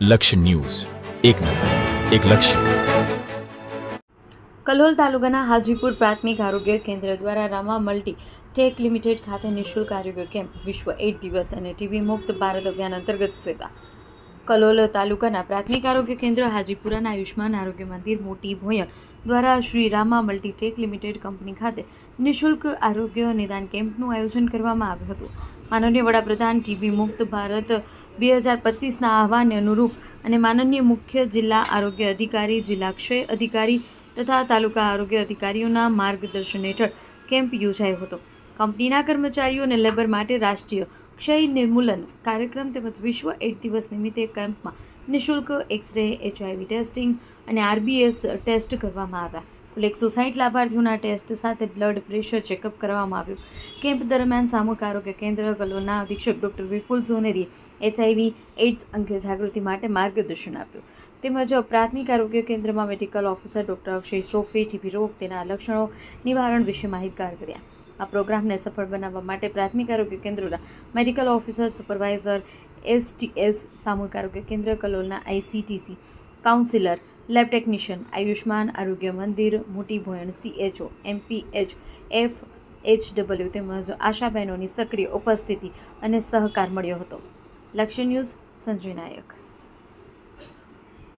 લક્ષ્ય ન્યૂઝ. એક નજર, એક લક્ષ્ય. કલોલ તાલુકાના હાજીપુર પ્રાથમિક આરોગ્ય કેન્દ્ર દ્વારા રામા મલ્ટી ટેક લિમિટેડ ખાતે નિઃશુલ્ક આરોગ્ય કેમ્પ વિશ્વ એઇડ દિવસ અને ટીબી મુક્ત ભારત અભિયાન અંતર્ગત સેવા. કલોલ તાલુકાના પ્રાથમિક આરોગ્ય કેન્દ્ર હાજીપુરાના આયુષ્માન આરોગ્ય મંદિર મોટી ભોયણ દ્વારા Shri Rama Multitech Limited company ખાતે નિઃશુલ્ક આરોગ્ય નિદાન કેમ્પનું આયોજન કરવામાં આવ્યું હતું. માનનીય વડાપ્રધાન ટીબી મુક્ત ભારત બે હજાર પચીસના આહવાનને અનુરૂપ અને માનનીય મુખ્ય જિલ્લા આરોગ્ય અધિકારી, જિલ્લા ક્ષય અધિકારી તથા તાલુકા આરોગ્ય અધિકારીઓના માર્ગદર્શન હેઠળ કેમ્પ યોજાયો હતો. કંપનીના કર્મચારીઓ અને લેબર માટે રાષ્ટ્રીય ક્ષય નિર્મૂલન કાર્યક્રમ તેમજ વિશ્વ એઇડ દિવસ નિમિત્તે કેમ્પમાં નિઃશુલ્ક એક્સરે, એચઆઈવી ટેસ્ટિંગ અને આરબીએસ ટેસ્ટ કરવામાં આવ્યા. કુલ એકસો સાઠ લાભાર્થીઓના ટેસ્ટ સાથે બ્લડ પ્રેશર ચેકઅપ કરવામાં આવ્યું. કેમ્પ દરમિયાન સામૂહિક આરોગ્ય કેન્દ્ર કલોલના અધિક્ષક ડૉક્ટર વિપુલ સોનેરી એચઆઈવી, એઇડ્સ અંગે જાગૃતિ માટે માર્ગદર્શન આપ્યું. તેમજ પ્રાથમિક આરોગ્ય કેન્દ્રમાં મેડિકલ ઓફિસર ડૉક્ટર અક્ષય શ્રોફે જીભી રોગ તેના લક્ષણો નિવારણ વિશે માહિતગાર કર્યા. આ પ્રોગ્રામને સફળ બનાવવા માટે પ્રાથમિક આરોગ્ય કેન્દ્રોના મેડિકલ ઓફિસર, સુપરવાઇઝર, એસટીએસ, સામૂહિક આરોગ્ય કેન્દ્ર, કલોલના ICTC counsellor, lab technician Ayushman Arogya Mandir, Moti Bhoyan, CHO, MPH F H W તેમજ આશાબહેનોની સક્રિય ઉપસ્થિતિ અને સહકાર મળ્યો હતો. લક્ષ્ય ન્યૂઝ સંજય નાયક.